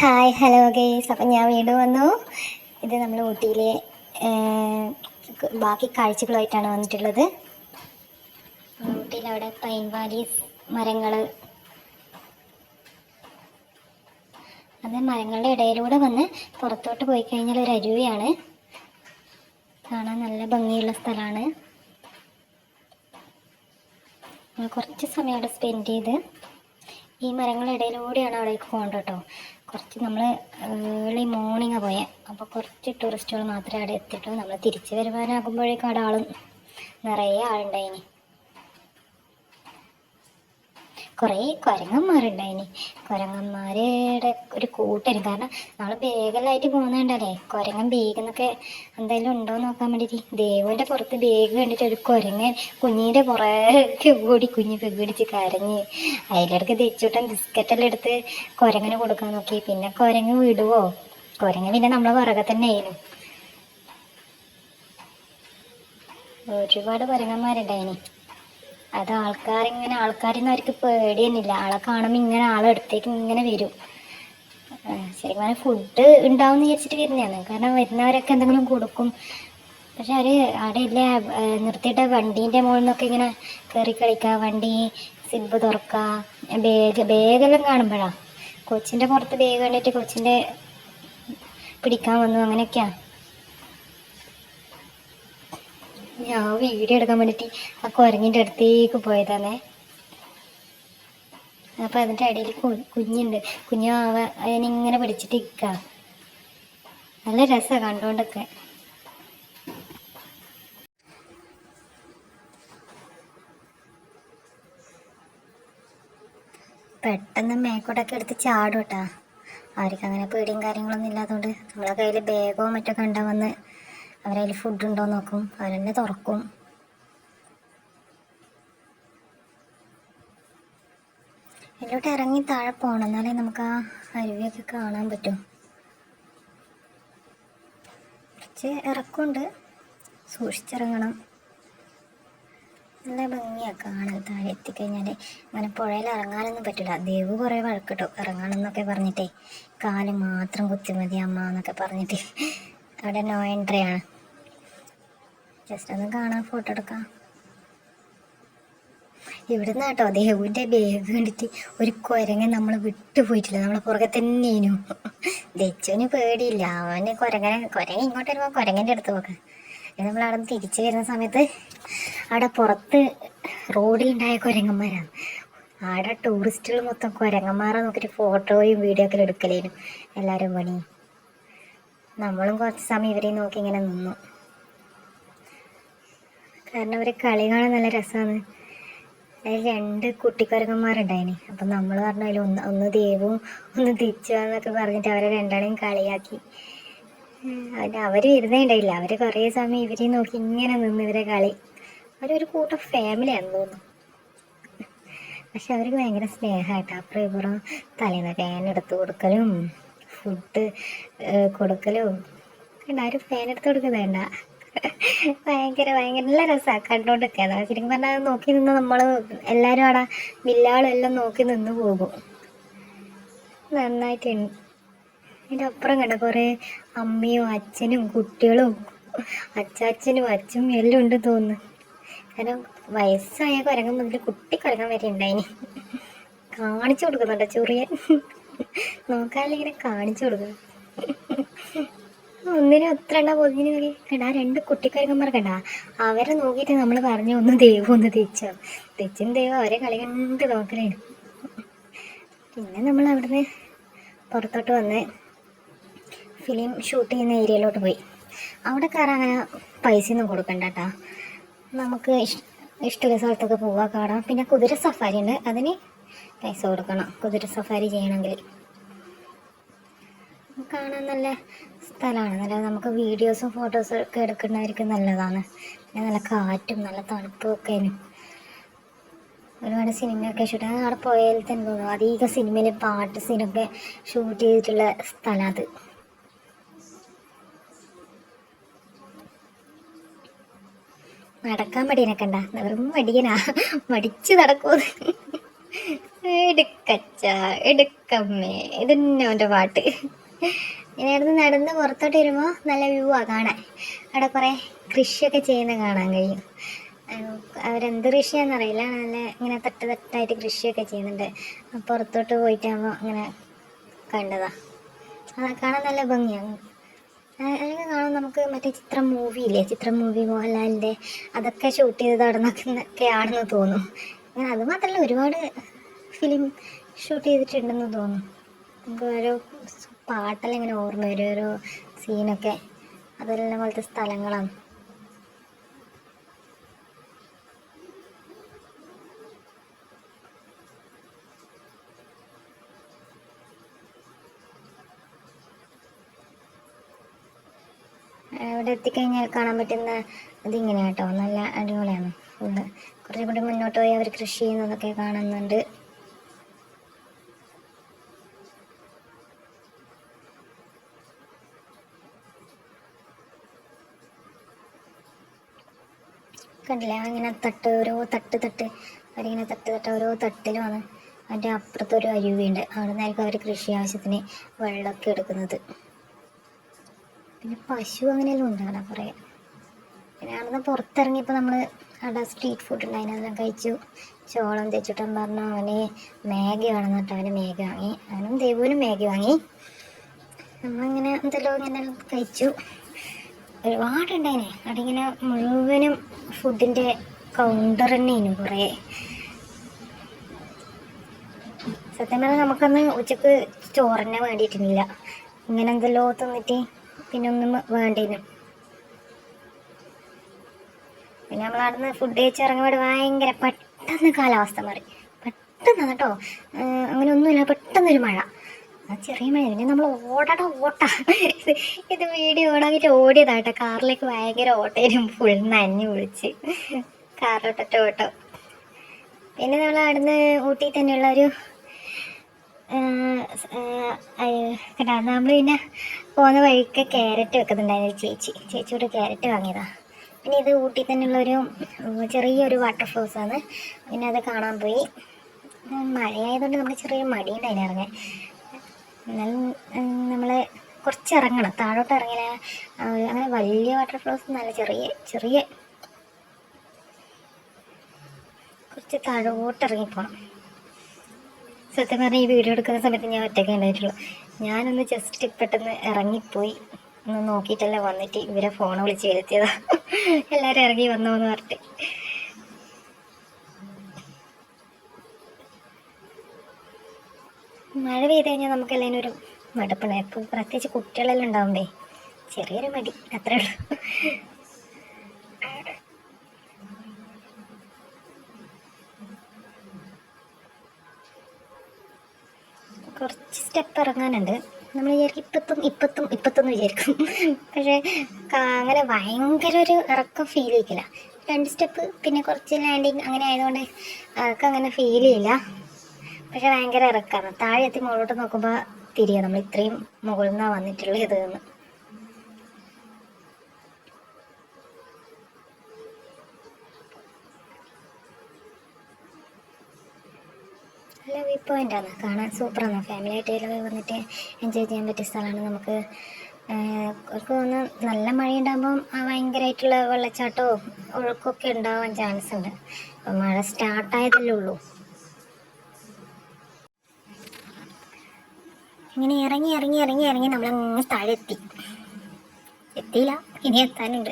Hi hello guys. അപ്പം ഞാൻ വീണ്ടും വന്നു. ഇത് നമ്മൾ ഊട്ടിയിലെ ബാക്കി കാഴ്ചകളുമായിട്ടാണ് വന്നിട്ടുള്ളത്. ഊട്ടിയിൽ അവിടെ പൈൻ വാലീസ് മരങ്ങൾ അത് മരങ്ങളുടെ ഇടയിലൂടെ വന്ന് പുറത്തോട്ട് പോയി കഴിഞ്ഞാൽ ഒരു അരുവിയാണ്. കാണാൻ നല്ല ഭംഗിയുള്ള സ്ഥലമാണ്. കുറച്ച് സമയം അവിടെ സ്പെൻഡ് ചെയ്ത് ഈ മരങ്ങളുടെ ഇടയിലൂടെയാണ് അവിടേക്ക് പോകേണ്ടത് കേട്ടോ. കുറച്ച് നമ്മൾ ഏർലി മോർണിംഗ് പോയെ. അപ്പോൾ കുറച്ച് ടൂറിസ്റ്റുകൾ മാത്രമേ അവിടെ എത്തിയിട്ടുള്ളൂ. നമ്മൾ തിരിച്ചു വരുവാനാകുമ്പോഴേക്കും അവിടെ ആളും നിറയെ ആളുണ്ടായിനി. കുറേ കുരങ്ങന്മാരുണ്ടായിന്. കുരങ്ങന്മാരുടെ ഒരു കൂട്ടരും. കാരണം നമ്മൾ ബേഗലായിട്ട് പോകുന്നുണ്ടല്ലേ കുരങ്ങൻ ബേഗെന്നൊക്കെ എന്തായാലും ഉണ്ടോ നോക്കാൻ വേണ്ടിയിട്ട് ദേവന്റെ പുറത്ത് ബേഗ് കണ്ടിട്ട് ഒരു കുരങ്ങൻ കുഞ്ഞിന്റെ പുറകെ ഓടി കുഞ്ഞ് പേടിച്ച് കരഞ്ഞ് അതിലിടക്ക് ബിസ്ക്കറ്റ് ബിസ്ക്കറ്റെല്ലാം എടുത്ത് കുരങ്ങന് കൊടുക്കാൻ നോക്കി. പിന്നെ കുരങ്ങ് വിടുവോ? കുരങ്ങ് പിന്നെ നമ്മളെ പുറകെ തന്നെ ആയിരുന്നു ഒരുപാട് കുരങ്ങന്മാരുണ്ടായിനി. അത് ആൾക്കാരിങ്ങനെ ആൾക്കാരിന്ന് അവർക്ക് പേടിയെന്നില്ല ആളെ കാണുമ്പോൾ ഇങ്ങനെ ആളെ അടുത്തേക്ക് ഇങ്ങനെ വരും. ശരിക്കും പറഞ്ഞാൽ ഫുഡ് ഉണ്ടാവും എന്ന് വിചാരിച്ചിട്ട് വരുന്നതാണ്. കാരണം വരുന്നവരൊക്കെ എന്തെങ്കിലും കൊടുക്കും. പക്ഷെ അവർ അവിടെ ഇല്ല നിർത്തിയിട്ട് വണ്ടീന്റെ മുകളിൽ നിന്നൊക്കെ ഇങ്ങനെ കയറി കളിക്കുക വണ്ടി സിബ് തുറക്കുക ബേഗ് ബേഗെല്ലാം കാണുമ്പോഴാണ് കൊച്ചിന്റെ പുറത്ത് ബേഗ് കണ്ടിട്ട് കൊച്ചിന്റെ പിടിക്കാൻ വന്നു. അങ്ങനെയൊക്കെയാണ് ഞാൻ വീഡിയോ എടുക്കാൻ വേണ്ടിയിട്ട് ആ കുരങ്ങിന്റെ അടുത്തേക്ക് പോയതാണേ. അപ്പോൾ അതിന്റെ ഇടയിൽ കുഞ്ഞുണ്ട്. കുഞ്ഞു ആവ അതിനിങ്ങനെ പിടിച്ചിട്ട് ഇരിക്കുക നല്ല രസമാണ് കണ്ടുകൊണ്ടൊക്കെ പെട്ടെന്ന് മേക്കോട്ടൊക്കെ എടുത്ത് ചാടും കേട്ടാ അവർക്ക് അങ്ങനെ പേടിയും കാര്യങ്ങളൊന്നും ഇല്ലാത്തതുകൊണ്ട് നമ്മളെ കയ്യിൽ ബാഗോ മറ്റൊക്കെ ഉണ്ടാവുമെന്ന് അവരതിൽ ഫുഡ് ഉണ്ടോ നോക്കും. അവരെന്നെ തുറക്കും. ഇതിലോട്ട് ഇറങ്ങി താഴെ പോകണം എന്നാലേ നമുക്ക് ആ അരുവിയൊക്കെ കാണാൻ പറ്റും. കുറച്ച് ഇറക്കമുണ്ട്. സൂക്ഷിച്ചിറങ്ങണം. നല്ല ഭംഗിയാണ് കാണാൻ. താഴെ എത്തിക്കഴിഞ്ഞാൽ അങ്ങനെ പുഴയിൽ ഇറങ്ങാനൊന്നും പറ്റില്ല ദേവ് കുറേ വഴക്കിട്ടോ. ഇറങ്ങണമെന്നൊക്കെ പറഞ്ഞിട്ടേ കാൽ മാത്രം കുത്തിമതി അമ്മ എന്നൊക്കെ പറഞ്ഞിട്ട്. അവിടെ നോ എൻട്രി ആണ്. ജസ്റ്റ് ഒന്ന് കാണാൻ ഫോട്ടോ എടുക്കാം. ഇവിടുന്ന് കേട്ടോ ദേവുവിന്റെ ബാഗ് കണ്ടിട്ട് ഒരു കുരങ്ങൻ നമ്മൾ വിട്ടു പോയിട്ടില്ല. നമ്മളെ പുറകെ തന്നെയേനു. ദച്ചുവിന് പേടിയില്ല. അവന് കുരങ്ങനെ കുരങ്ങൻ ഇങ്ങോട്ട് വരുമ്പോൾ കുരങ്ങന്റെ അടുത്ത് പോക്ക്. നമ്മൾ അവിടെ നിന്ന് തിരിച്ചു വരുന്ന സമയത്ത് അവിടെ പുറത്ത് റോഡിലുണ്ടായ കുരങ്ങന്മാരാണ്. ആടെ ടൂറിസ്റ്റുകൾ മൊത്തം കുരങ്ങന്മാരെ നോക്കിയിട്ട് ഫോട്ടോയും വീഡിയോ ഒക്കെ എടുക്കലേനും. എല്ലാരും പണി. നമ്മളും കുറച്ച് സമയം ഇവരെ നോക്കി ഇങ്ങനെ നിന്നു. കാരണം അവരെ കളി കാണാൻ നല്ല രസമാണ് അതിൽ രണ്ട് കുട്ടിക്കുരങ്ങന്മാരുണ്ടായിന്. അപ്പം നമ്മൾ പറഞ്ഞു അതിൽ ഒന്ന് ഒന്ന് ദേവും ഒന്ന് തിരിച്ചു എന്നൊക്കെ പറഞ്ഞിട്ട് അവരെ രണ്ടാളെയും കളിയാക്കി. അതിന് അവർ വരുന്നേ ഉണ്ടായില്ല. അവർ കുറേ സമയം ഇവരെ നോക്കി ഇങ്ങനെ നിന്ന് ഇവരെ കളി. അവരൊരു കൂട്ടം ഫാമിലിയാണെന്ന് തോന്നുന്നു. പക്ഷെ അവർക്ക് ഭയങ്കര സ്നേഹമായിട്ട് അപ്പുറം ഇപ്പുറം തലേന്ന് ഫാൻ എടുത്ത് കൊടുക്കലും ഫുഡ് കൊടുക്കലും. വേണ്ട ആരും ഫാൻ എടുത്ത് കൊടുക്കുന്നത് വേണ്ട. ഭയങ്കര ഭയങ്കര നല്ല രസമാണ് കണ്ടോണ്ടൊക്കെയാണ് ശരിക്കും പറഞ്ഞാൽ അത് നോക്കി നിന്ന് നമ്മൾ എല്ലാവരും അവിടെ വില്ലാളും എല്ലാം നോക്കി നിന്ന് പോകും. നന്നായിട്ടുണ്ട് അതിന്റെ അപ്പുറം കണ്ട? കുറേ അമ്മയും അച്ഛനും കുട്ടികളും അച്ചാച്ചനും അച്ഛനും എല്ലാം ഉണ്ട് തോന്നുന്നു. കാരണം വയസ്സായ കുരങ്ങൻ മുതൽ കുട്ടി കുരങ്ങൻ വരെ ഉണ്ടായിനി കാണിച്ചു കൊടുക്കുന്നുണ്ട് ചെറിയ നോക്കാനില്ല ഇങ്ങനെ കാണിച്ചു കൊടുക്കുന്നു ഒന്നിനും എത്ര എണ്ണ നോക്കി കണ്ടാ രണ്ട് കുട്ടിക്കുരങ്ങന്മാർ കണ്ടാ അവരെ നോക്കിയിട്ട് നമ്മൾ പറഞ്ഞു ഒന്ന് ദൈവം ഒന്ന് തിരിച്ചോ തിരിച്ചും ദൈവം അവരെ കളി കണ്ട് നോക്കലാണ്. പിന്നെ നമ്മൾ അവിടുന്ന് പുറത്തോട്ട് വന്ന് ഫിലിം ഷൂട്ട് ചെയ്യുന്ന ഏരിയയിലോട്ട് പോയി. അവിടെ കയറാൻ അങ്ങനെ പൈസയൊന്നും കൊടുക്കണ്ട കേട്ടോ നമുക്ക് ഇഷ്ട ഇഷ്ടമുള്ള സ്ഥലത്തൊക്കെ പോവാം കാണാം. പിന്നെ കുതിര സഫാരി ഉണ്ട്. അതിന് പൈസ കൊടുക്കണം. കുതിര സഫാരി ചെയ്യണമെങ്കിൽ. കാണാൻ നല്ല സ്ഥലമാണ്. നല്ല നമുക്ക് വീഡിയോസും ഫോട്ടോസും ഒക്കെ എടുക്കുന്നവർക്ക് നല്ലതാണ്. പിന്നെ നല്ല കാറ്റും നല്ല തണുപ്പും ഒക്കെ ഒരുപാട് സിനിമയൊക്കെ ഷൂട്ട് അവിടെ പോയാൽ തന്നെ തോന്നും. അധികം സിനിമയിലെ പാട്ട് സീനൊക്കെ ഷൂട്ട് ചെയ്തിട്ടുള്ള സ്ഥലം അത്. നടക്കാൻ മടിയനൊക്കെ ഉണ്ടാ വെറും മടിയനാ. മടിച്ചു നടക്കൂ എടുക്കച്ച എടുക്കമ്മേ. ഇതന്നെ അവന്റെ പാട്ട്. ഇനി അവിടുന്ന് നടന്ന് പുറത്തോട്ട് വരുമ്പോൾ നല്ല വ്യൂ ആ കാണാൻ. അവിടെ കുറേ കൃഷിയൊക്കെ ചെയ്യുന്ന കാണാൻ കഴിയും. അവരെന്ത് കൃഷിയാണെന്നറിയില്ല നല്ല ഇങ്ങനെ തട്ട് തട്ടായിട്ട് കൃഷിയൊക്കെ ചെയ്യുന്നുണ്ട്. പുറത്തോട്ട് പോയിട്ടാകുമ്പോൾ അങ്ങനെ കണ്ടതാ. കാണാൻ നല്ല ഭംഗിയാണ് അല്ലെങ്കിൽ കാണാൻ നമുക്ക് മറ്റേ ചിത്രം മൂവി ഇല്ലേ? ചിത്രം മൂവി മോഹൻലാലിന്റെ അതൊക്കെ ഷൂട്ട് ചെയ്തത് അവിടെ നിന്നൊക്കെയാണെന്ന് തോന്നും. അങ്ങനെ അത് മാത്രമല്ല ഒരുപാട് ഫിലിം ഷൂട്ട് ചെയ്തിട്ടുണ്ടെന്ന് തോന്നും. നമുക്ക് ഓരോ പാട്ടെല്ലാം ഇങ്ങനെ ഓർമ്മ വരും. ഒരു സീനൊക്കെ അതെല്ലാം പോലത്തെ സ്ഥലങ്ങളാണ്. അവിടെ എത്തിക്കഴിഞ്ഞാൽ കാണാൻ പറ്റുന്ന ഇതിങ്ങനെ കേട്ടോ നല്ല അടിപൊളിയാണ്. ഫുള്ള് കുറച്ചും കൂടി മുന്നോട്ട് പോയി അവർ കൃഷി ചെയ്യുന്നതൊക്കെ കാണുന്നുണ്ട്. കണ്ടില്ലേ? അങ്ങനെ തട്ട് ഓരോ തട്ട് തട്ട് അവരിങ്ങനെ തട്ട് തട്ട് ഓരോ തട്ടിലുമാണ് അതിന്റെ അപ്പുറത്തൊരു അരുവിയുണ്ട്. അവിടെ നിന്നായിരിക്കും അവർ കൃഷി ആവശ്യത്തിന് വെള്ളമൊക്കെ എടുക്കുന്നത്. പിന്നെ പശു അങ്ങനെയെല്ലാം ഉണ്ട് അവിടെ കുറേ പിന്നെ അവിടുന്ന് പുറത്തിറങ്ങിയപ്പോൾ നമ്മൾ അവിടെ സ്ട്രീറ്റ് ഫുഡ് ഉണ്ടായിരുന്നു. കഴിച്ചു. ചോളം തെച്ചിട്ടൻ പറഞ്ഞു അവന് മാഗി വേണം എന്നിട്ട് അവന് മാഗി വാങ്ങി. അവനും ദേവുവിനും മാഗി വാങ്ങി. നമ്മളിങ്ങനെ എന്തെല്ലോ ഇങ്ങനെ കഴിച്ചു. ഒരുപാടുണ്ടായിനെ. അതിങ്ങനെ മുഴുവനും ഫുഡിന്റെ കൗണ്ടർ തന്നെയാണ് കുറേ. സത്യം പറഞ്ഞാൽ നമുക്കന്ന് ഉച്ചയ്ക്ക് ചോറിനെ വേണ്ടിയിട്ടില്ല. ഇങ്ങനെ എന്തെല്ലോ തിന്നിട്ട് പിന്നെ ഒന്നും വേണ്ടേനു. പിന്നെ നമ്മൾ അവിടുന്ന് ഫുഡ് കഴിച്ച് ഇറങ്ങുമ്പോൾ ഭയങ്കര പെട്ടെന്ന് കാലാവസ്ഥ മാറി. പെട്ടെന്ന് കേട്ടോ. അങ്ങനെ ഒന്നുമില്ല പെട്ടെന്നൊരു മഴ. ആ ചെറിയ മഴ പിന്നെ നമ്മൾ ഓടട ഓട്ട. ഇത് വീഡിയോ ഓടാക്കിട്ട് ഓടിയതാട്ടോ. കാറിലേക്ക് ഭയങ്കര ഓട്ടയിലും ഫുൾ നനഞ്ഞു വിളിച്ച് കാറിലോട്ടൊറ്റ ഓട്ടം. പിന്നെ നമ്മൾ അവിടുന്ന് ഊട്ടി തന്നെയുള്ള ഒരു കേട്ടോ നമ്മൾ പിന്നെ പോകുന്ന വഴിക്ക് ക്യാരറ്റ് വെക്കുന്നുണ്ടായിരുന്നു ചേച്ചി. ചേച്ചിയോട് ക്യാരറ്റ് വാങ്ങിയതാ. പിന്നെ ഇത് ഊട്ടി തന്നെയുള്ളൊരു ചെറിയൊരു വാട്ടർ ഫോൾസ് ആണ്. പിന്നെ അത് കാണാൻ പോയി. മഴയായതുകൊണ്ട് നമുക്ക് ചെറിയ മടിയുണ്ടായിരുന്നു ഇറങ്ങാൻ. എന്നാലും നമ്മൾ കുറച്ച് ഇറങ്ങണം താഴോട്ട് ഇറങ്ങിയാൽ അങ്ങനെ വലിയ വാട്ടർഫോൾസ് നല്ല ചെറിയ ചെറിയ. കുറച്ച് താഴോട്ട് ഇറങ്ങിപ്പോണം സത്യം പറഞ്ഞാൽ ഈ വീഡിയോ എടുക്കുന്ന സമയത്ത് ഞാൻ ഒറ്റയ്ക്ക് ഉണ്ടായിട്ടുള്ളൂ. ഞാനൊന്ന് ജസ്റ്റ് പെട്ടെന്ന് ഇറങ്ങിപ്പോയി. ഒന്ന് നോക്കിയിട്ടല്ല വന്നിട്ട് ഇവരെ ഫോൺ വിളിച്ച് വരുത്തിയതാണ് എല്ലാവരും ഇറങ്ങി വന്നോ എന്ന് പറഞ്ഞിട്ട്. മഴ പെയ്ത് കഴിഞ്ഞാൽ നമുക്ക് എല്ലാവരും ഒരു മടുപ്പണം ഇപ്പോൾ പ്രത്യേകിച്ച് കുട്ടികളെല്ലാം ഉണ്ടാവുമ്പേ ചെറിയൊരു മടി അത്രേ ഉള്ളൂ. കുറച്ച് സ്റ്റെപ്പ് ഇറങ്ങാനുണ്ട്. നമ്മൾ വിചാരിക്കും ഇപ്പത്തും ഇപ്പത്തും ഇപ്പത്തും വിചാരിക്കും. പക്ഷേ അങ്ങനെ ഭയങ്കര ഒരു ഇറക്കം ഫീൽ ചെയ്യിക്കില്ല. രണ്ട് സ്റ്റെപ്പ് പിന്നെ കുറച്ച് ലാൻഡിങ് അങ്ങനെ ആയതുകൊണ്ട് ഇറക്കം അങ്ങനെ ഫീൽ ചെയ്യില്ല. പക്ഷെ ഭയങ്കര ഇറക്കാണ്. താഴെ എത്തി മുകളിലോട്ട് നോക്കുമ്പോൾ തിരിയാ. നമ്മൾ ഇത്രയും മുകളിൽ നിന്നാണ് വന്നിട്ടുള്ള ഇത് എന്ന്. നല്ല വ്യൂ പോയിന്റ് ആണ്. കാണാൻ സൂപ്പറാണ് ഫാമിലി ആയിട്ട് വന്നിട്ട് എൻജോയ് ചെയ്യാൻ പറ്റിയ സ്ഥലമാണ് നമുക്ക് അവർക്ക് തോന്നുന്നു നല്ല മഴ ഉണ്ടാകുമ്പം ഭയങ്കരമായിട്ടുള്ള വെള്ളച്ചാട്ടവും ഒഴുക്കൊക്കെ ഉണ്ടാവാൻ ചാൻസ് ഉണ്ട്. അപ്പം മഴ സ്റ്റാർട്ടായതല്ലേ ഉള്ളൂ. ഇങ്ങനെ ഇറങ്ങി ഇറങ്ങി ഇറങ്ങി ഇറങ്ങി നമ്മൾ അങ്ങ് താഴെ എത്തി എത്തിയില്ല. ഇനി എത്താനുണ്ട്.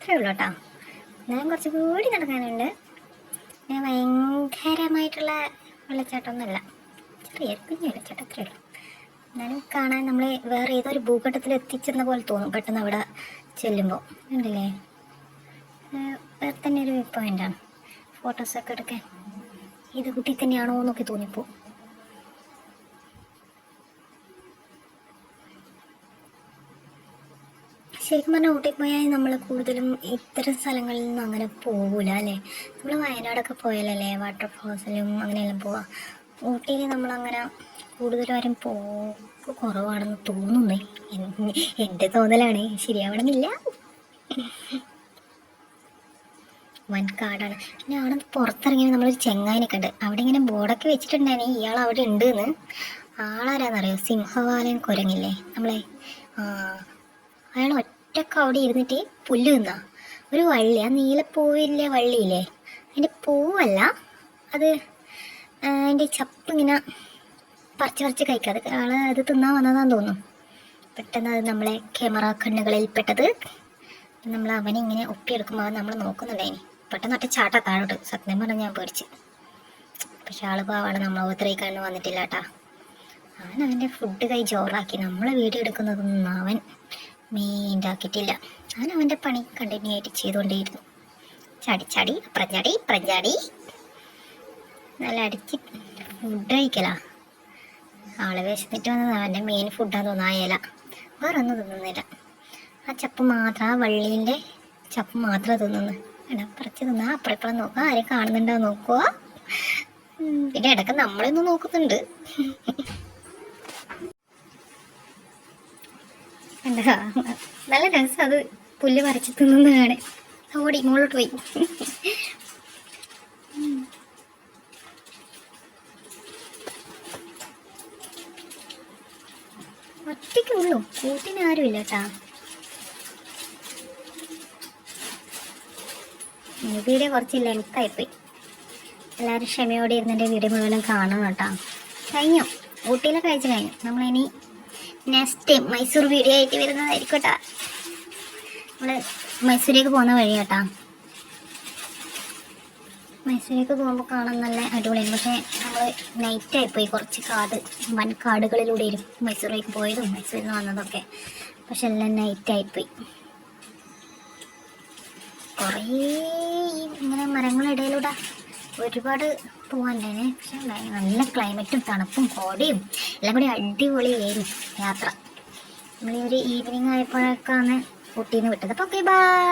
ട്ടോ ഉള്ളൂ കേട്ടോ. എന്നാലും കുറച്ച് കൂടി നടക്കാനുണ്ട്. ഞാൻ ഭയങ്കരമായിട്ടുള്ള വെള്ളച്ചാട്ടമൊന്നുമല്ല ചെറിയ ഞാൻ അത്രയേ ഉള്ളൂ. എന്നാലും കാണാൻ നമ്മൾ വേറെ ഏതൊരു ഭൂഘട്ടത്തിൽ എത്തിച്ചെന്ന പോലെ തോന്നും പെട്ടെന്ന് അവിടെ ചെല്ലുമ്പോൾ ഉണ്ടല്ലേ വേറെ തന്നെ ഒരു പോയിന്റാണ് ഫോട്ടോസൊക്കെ എടുക്കാൻ. ഇത് കുട്ടി തന്നെയാണോ എന്നൊക്കെ തോന്നിപ്പോ. ശരിക്കും പറഞ്ഞാൽ ഊട്ടി പോയാൽ നമ്മൾ കൂടുതലും ഇത്തരം സ്ഥലങ്ങളിൽ നിന്നും അങ്ങനെ പോകൂല അല്ലേ? നമ്മൾ വയനാടൊക്കെ പോയാലല്ലേ? വാട്ടർഫോൾസിലും അങ്ങനെയെല്ലാം പോവാം. ഊട്ടിയിൽ നമ്മളങ്ങനെ കൂടുതലും പോ കുറവാണെന്ന് തോന്നുന്നേ. എൻ- എന്റെ തോന്നലാണ്. ശരിയാവണമെന്നില്ല. വൻ കാടാണ്. പിന്നെ അവിടെ നിന്ന് നമ്മളൊരു ചെങ്ങായിനെ കണ്ട്. അവിടെ ഇങ്ങനെ ബോർഡൊക്കെ വെച്ചിട്ടുണ്ടായിരുന്നു ഇയാൾ അവിടെ ഉണ്ട് എന്ന് ആളാരാന്നറിയോ? സിംഹവാലൻ കുരങ്ങില്ലേ? നമ്മളെ അയാൾ ഒറ്റയ്ക്ക് അവിടെ ഇരുന്നിട്ട് പുല്ല് തിന്നാ. ഒരു വള്ളി ആ നീലപ്പൂവില്ലേ വള്ളിയില്ലേ? അതിന്റെ പൂവല്ല. അത് അതിന്റെ ചപ്പ് ഇങ്ങനെ പറിച്ച് പറിച്ച് കഴിക്കാതെ ആൾ അത് തിന്നാൻ വന്നതാന്ന് തോന്നും പെട്ടെന്ന് അത് നമ്മളെ ക്യാമറ കണ്ണുകളിൽ പെട്ടത് നമ്മൾ അവനെ ഇങ്ങനെ ഒപ്പിയെടുക്കുമ്പോൾ അവൻ നമ്മൾ നോക്കുന്നുണ്ടായിനി പെട്ടെന്ന് ഒറ്റ ചാട്ട താഴോട്ട്. സത്യം പറഞ്ഞാൽ ഞാൻ പേടിച്ച്. പക്ഷെ ആൾ പാവാണ് നമ്മൾ ഉപദ്രവിക്കാണ്ട് വന്നിട്ടില്ല കേട്ടാ അവൻ അവന്റെ ഫുഡ് കൈ ജോറാക്കി. നമ്മൾ വീഡിയോ എടുക്കുന്നതൊന്നും അവൻ മീൻഡാക്കിയിട്ടില്ല അവൻ അവന്റെ പണി കണ്ടിന്യൂ ആയിട്ട് ചെയ്തുകൊണ്ടേയിരുന്നു. ചാടി ചാടി അപ്പുറം ചാടി ഇപ്പുറം ചാടി നല്ല അടിച്ച് ഫുഡ് കഴിക്കലാ. ആൾ വിശന്നിട്ട് വന്നത്. അവന്റെ മെയിൻ ഫുഡാന്ന് തോന്നുന്നു ഇല. വേറെ ഒന്നും തിന്നുന്നില്ല. ആ ചപ്പ് മാത്രം ആ വള്ളീന്റെ ചപ്പ് മാത്രം തിന്നുന്നു. എടാ പറിച്ച് തിന്നാ. അപ്പുറം ഇപ്പുറം നോക്കുക ആരെയും കാണുന്നുണ്ടോ നോക്കുക പിന്നെ ഇടയ്ക്ക് നമ്മളൊന്നും നോക്കുന്നുണ്ട്. എന്താ? നല്ല രസം അത്. പുല്ല് പറിച്ച് തിന്നുന്നതാണ്. ഓടി മുകളിലോട്ട് പോയി. ഒറ്റയ്ക്കേ ഉള്ളൂ. കൂട്ടിന് ആരുമില്ല കേട്ടാ വീഡിയോ കുറച്ച് ലെങ്ത് ആയിപ്പോയി. എല്ലാവരും ക്ഷമയോടെ ഇരുന്നിട്ട് വീഡിയോ മുഴുവനും കാണണം കേട്ടോ. കഴിഞ്ഞു? ഊട്ടിയിലൊക്കെ കഴിച്ച് കഴിഞ്ഞു. നമ്മളിനി നെക്സ്റ്റ് മൈസൂർ വീഡിയോ ആയിട്ട് വരുന്നതായിരിക്കും കേട്ടോ. നമ്മൾ മൈസൂരേക്ക് പോകുന്ന വഴി കേട്ടാ. മൈസൂരേക്ക് പോകുമ്പോൾ കാണാൻ നല്ല അടിപൊളിയാണ് പക്ഷേ നമ്മൾ നൈറ്റ് ആയിപ്പോയി. കുറച്ച് കാട് വൻ കാടുകളിലൂടെയും മൈസൂരേക്ക് പോയതും മൈസൂരിൽ നിന്ന് വന്നതൊക്കെ. പക്ഷെ എല്ലാം നൈറ്റ് ആയിപ്പോയി. കുറേ ഇങ്ങനെ മരങ്ങളിടയിലൂടെ ഒരുപാട് പോകാനുണ്ടായിരുന്നേ പക്ഷെ നല്ല ക്ലൈമറ്റും തണുപ്പും കോടയും. എല്ലാം കൂടി അടിപൊളിയായിരുന്നു യാത്ര. നമ്മൾ ഒരു ഈവനിങ് ആയപ്പോഴൊക്കെയാണ് ഊട്ടിയിൽ നിന്ന് വിട്ടത്. അപ്പോൾ ഓക്കെ ബൈ